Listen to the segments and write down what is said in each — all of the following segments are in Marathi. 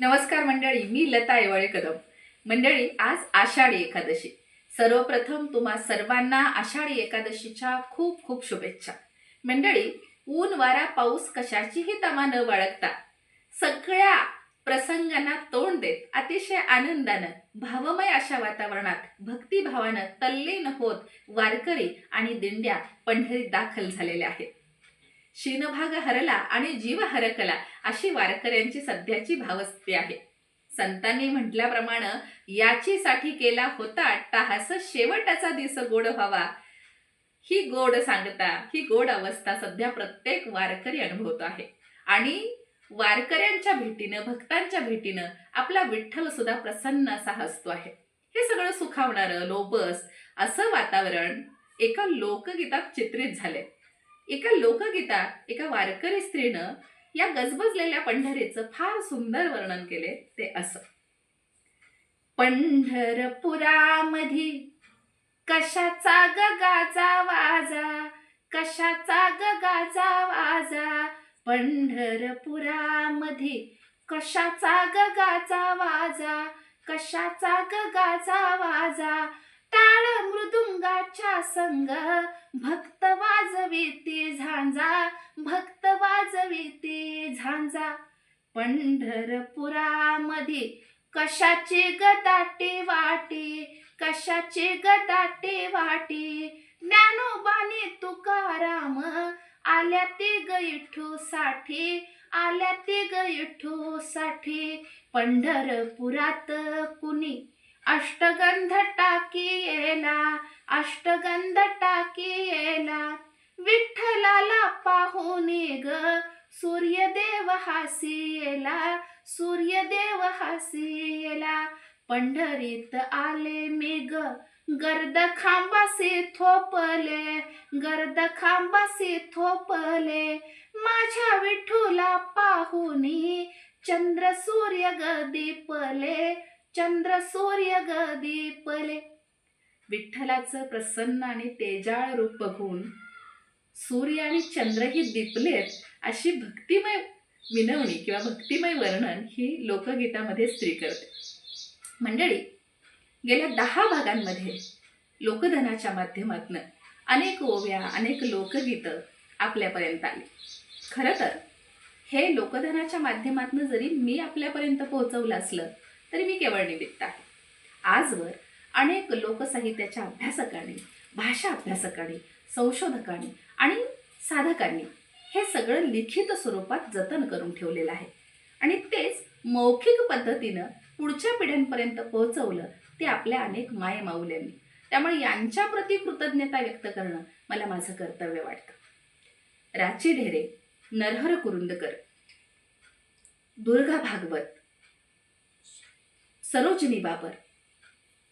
नमस्कार मंडळी मी लता येवाळे कदम. मंडळी आज आषाढी एकादशी. सर्वप्रथम तुम्हा सर्वांना आषाढी एकादशीच्या खूप खूप शुभेच्छा. मंडळी ऊन वारा पाऊस कशाचीही तमा न बाळगता सगळ्या प्रसंगांना तोंड देत अतिशय आनंदानं भावमय अशा वातावरणात भक्तिभावानं तल्लीन होत वारकरी आणि दिंड्या पंढरीत दाखल झालेल्या आहेत. शीनभाग हरला आणि जीव हरकला अशी वारकऱ्यांची सध्याची भावस्थिती आहे. संतांनी म्हटल्याप्रमाणे याची साठी केला होता टाहास शेवटाचा दिस गोड व्हावा. ही गोड सांगता ही गोड अवस्था सध्या प्रत्येक वारकरी अनुभवतो आहे. आणि वारकऱ्यांच्या भेटीनं भक्तांच्या भेटीनं आपला विठ्ठल सुद्धा प्रसन्न असा हसतो आहे. हे सगळं सुखावणारं लोबस असं वातावरण एका लोकगीतात चित्रित झालंय. एका लोकगीतात एका वारकरी स्त्रीनं या गजबजलेल्या पंढरीचं फार सुंदर वर्णन केले ते असं. पंढरपुरामधी कशाचा गगाचा वाजा कशाचा गगाचा वाजा? पंढरपुरामध्ये कशाचा गगाचा वाजा कशाचा गगाचा वाजा? संग भक्त वाजविते झांजा भक्त वाजविते झांजा. पंढरपुरामध्ये कशाचे गदाटे वाटे कशाचे गदाटे वाटे? ज्ञानोबाने तुकाराम आल्या ते गैठो साठी आल्या ते गैठो साठी. पंढरपुरात कुणी अष्टगंध टाकी येला अष्टगंध टाकेला विठ्ठलाला पाहून ग सूर्यदेव हासियेला सूर्यदेव हासियेला पंढरीत आले मी ग गर्द खांबासे थोपले गर्द खांबासे थोपले. माझ्या विठूला पाहुनी चंद्र सूर्य गदीपले चंद्र सूर्य गदीपले विठ्ठलाचं प्रसन्न आणि तेजाळ रूप बघून सूर्य आणि चंद्रही दिपलेत अशी भक्तिमय विनवणी किंवा भक्तिमय वर्णन ही लोकगीतामध्ये स्त्री करते. मंडळी गेल्या दहा भागांमध्ये लोकधनाच्या माध्यमातून अनेक ओव्या अनेक लोकगीतं आपल्यापर्यंत आली. खरं तर हे लोकधनाच्या माध्यमातून जरी मी आपल्यापर्यंत पोहोचवलं असलं तरी मी केवळ निमित्त आहे. आजवर अनेक लोकसाहित्याच्या अभ्यासकांनी भाषा अभ्यासकांनी संशोधकांनी आणि साधकांनी हे सगळं लिखित स्वरूपात जतन करून ठेवलेलं आहे. आणि तेच मौखिक पद्धतीनं पुढच्या पिढ्यांपर्यंत पोहोचवलं ते आपल्या अनेक मायमाऊल्यांनी. त्यामुळे यांच्या प्रती कृतज्ञता व्यक्त करणं मला माझं कर्तव्य वाटतं. राची ढेरे नरहर कुरुंदकर. दुर्गा भागवत. सरोजिनी बाबर.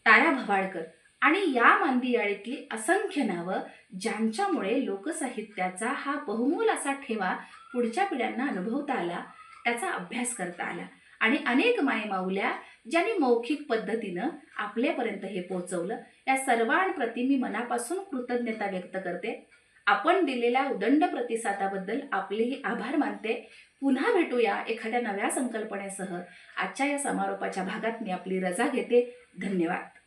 तारा भवाळकर आणि या मांदियाळीतली असंख्य नावं ज्यांच्यामुळे लोकसाहित्याचा हा बहुमोल असा ठेवा पुढच्या पिढ्यांना अनुभवता आला त्याचा अभ्यास करता आला. आणि अनेक मायमाऊल्या ज्यांनी मौखिक पद्धतीनं आपल्यापर्यंत हे पोहोचवलं या सर्वांप्रती मी मनापासून कृतज्ञता व्यक्त करते. आपण दिलेल्या उदंड प्रतिसादाबद्दल आपलेही आभार मानते. पुन्हा भेटूया एखाद्या नव्या संकल्पनेसह. आजच्या या समारोपाच्या भागात मी आपली रजा घेते. धन्यवाद.